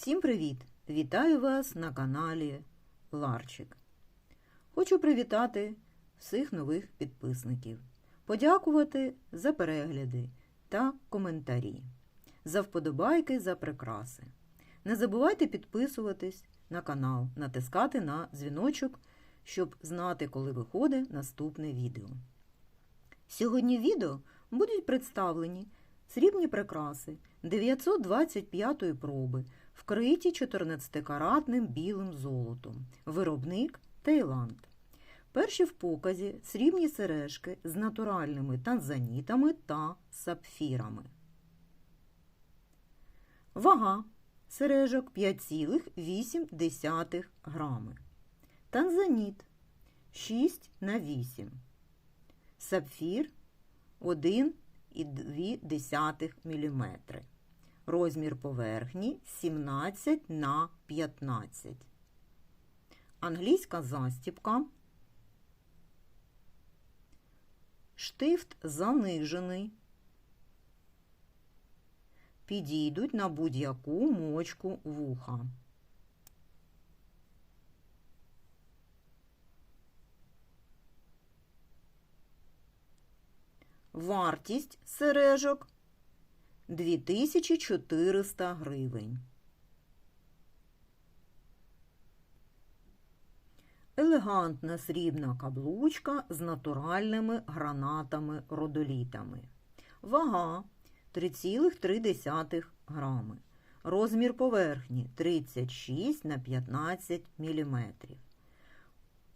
Всім привіт! Вітаю вас на каналі Ларчик. Хочу привітати всіх нових підписників, подякувати за перегляди та коментарі, за вподобайки за прикраси. Не забувайте підписуватись на канал, натискати на дзвіночок, щоб знати, коли виходить наступне відео. Сьогодні в відео будуть представлені срібні прикраси 925 проби, вкриті 14-каратним білим золотом. Виробник Таїланд. Перші в показі срібні сережки з натуральними танзанітами та сапфірами. Вага сережок 5,8 грами. Танзаніт 6 на 8. Сапфір 1,2 мм. Розмір поверхні 17 на 15. Англійська застіпка. Штифт занижений. Підійдуть на будь-яку мочку вуха. Вартість сережок 2400 гривень. Елегантна срібна каблучка з натуральними гранатами-родолітами. Вага 3,3 грами. Розмір поверхні 36 на 15 мм.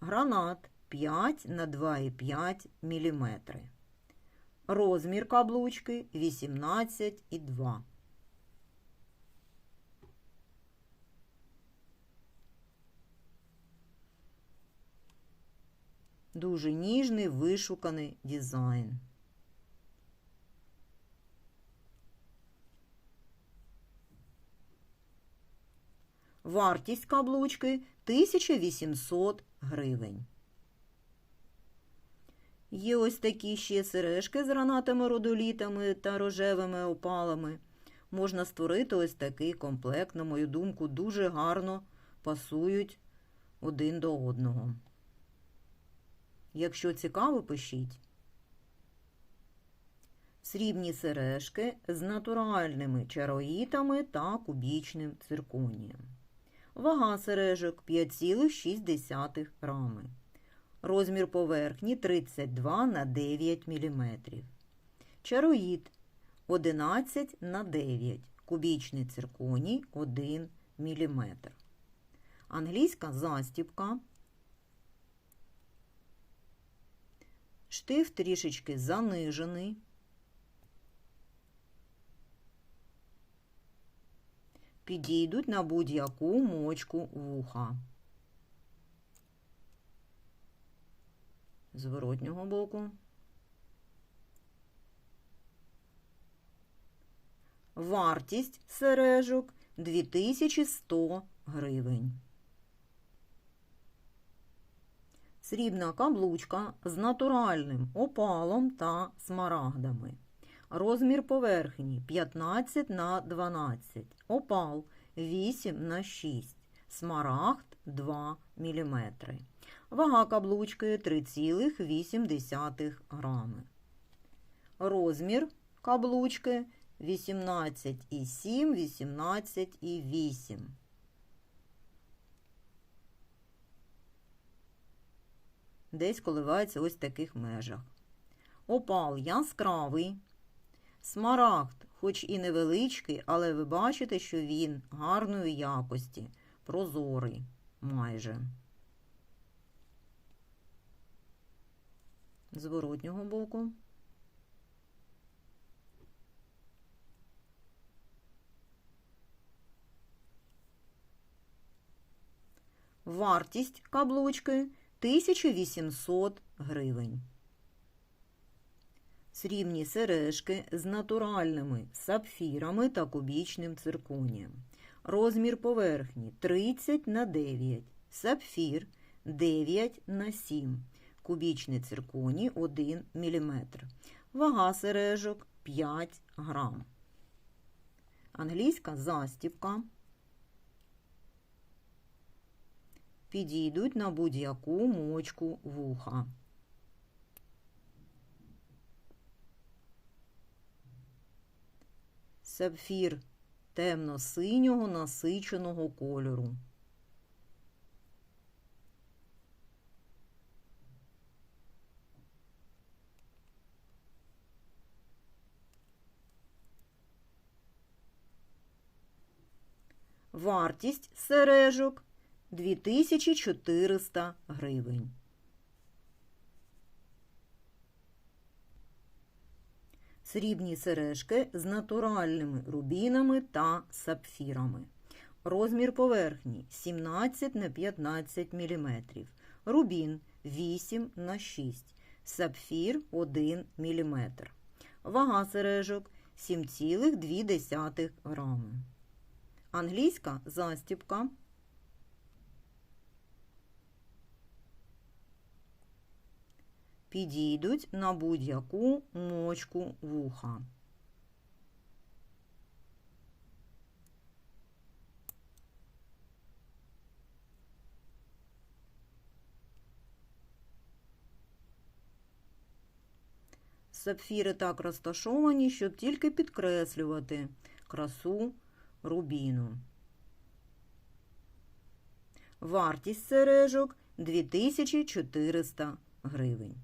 Гранат 5 на 2,5 мм. Розмір каблучки 18,2. Дуже ніжний вишуканий дизайн. Вартість каблучки 1800 гривень. Є ось такі ще сережки з гранатами родолітами та рожевими опалами. Можна створити ось такий комплект, на мою думку, дуже гарно пасують один до одного. Якщо цікаво, пишіть. Срібні сережки з натуральними чароїтами та кубічним цирконієм. Вага сережок 5,6 грами. Розмір поверхні 32 на 9 мм. Чароїд 11 на 9 Кубічний цирконій 1 мм. Англійська застіпка. Штиф трішечки занижений. Підійдуть на будь-яку мочку вуха. Зворотнього боку. Вартість сережок 2100 гривень. Срібна каблучка з натуральним опалом та смарагдами. Розмір поверхні 15 на 12, опал 8 на 6, смарагд 2 мм. Вага каблучки 3,8 грами. Розмір каблучки 18,7, 18,8. Десь коливається ось в таких межах. Опал яскравий. Смарагд, хоч і невеличкий, але ви бачите, що він гарної якості, прозорий майже. Зворотнього боку. Вартість каблучки 1800 гривень. Срібні сережки з натуральними сапфірами та кубічним цирконієм. Розмір поверхні 30 на 9, сапфір 9 на 7, кубічний цирконій 1 мм. Вага сережок 5 грам. Англійська застівка. підійдуть на будь-яку мочку вуха. Сапфір темно-синього насиченого кольору. Вартість сережок 2400 гривень. Срібні сережки з натуральними рубінами та сапфірами. Розмір поверхні 17 на 15 мм. Рубін 8 на 6 Сапфір 1 мм. Вага сережок 7,2 грами. Англійська застібка. Підійдуть на будь-яку мочку вуха. Сапфіри так розташовані, щоб тільки підкреслювати красу рубіну. Вартість сережок 2400 гривень.